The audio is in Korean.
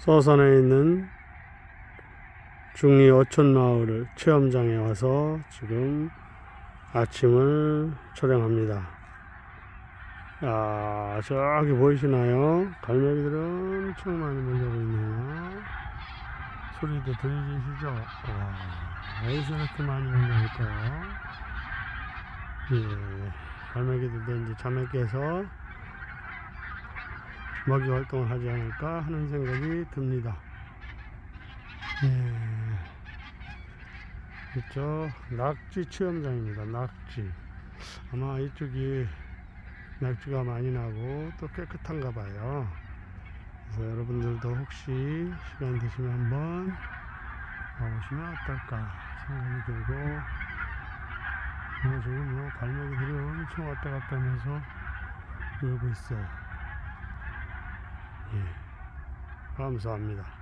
서산에 있는 중리 어촌마을 체험장에 와서 지금 아침을 촬영합니다. 야, 저기 보이시나요? 갈매기들은 엄청 많이 몰려고 있네요. 소리도 들리시죠? 와, 어디서 이렇게 많이 몰려올까요? 예, 갈매기들도 이제 잠에 깨서 먹이 활동을 하지 않을까 하는 생각이 듭니다. 예. 이쪽 낙지 체험장입니다. 낙지. 아마 이쪽이 낙지가 많이 나고 또 깨끗한가 봐요. 그래서 여러분들도 혹시 시간 되시면 한번 와보시면 어떨까 생각이 들고 뭐 지금 뭐 갈매기들이 엄청 왔다 갔다 하면서 놀고 있어요. 예. 감사합니다.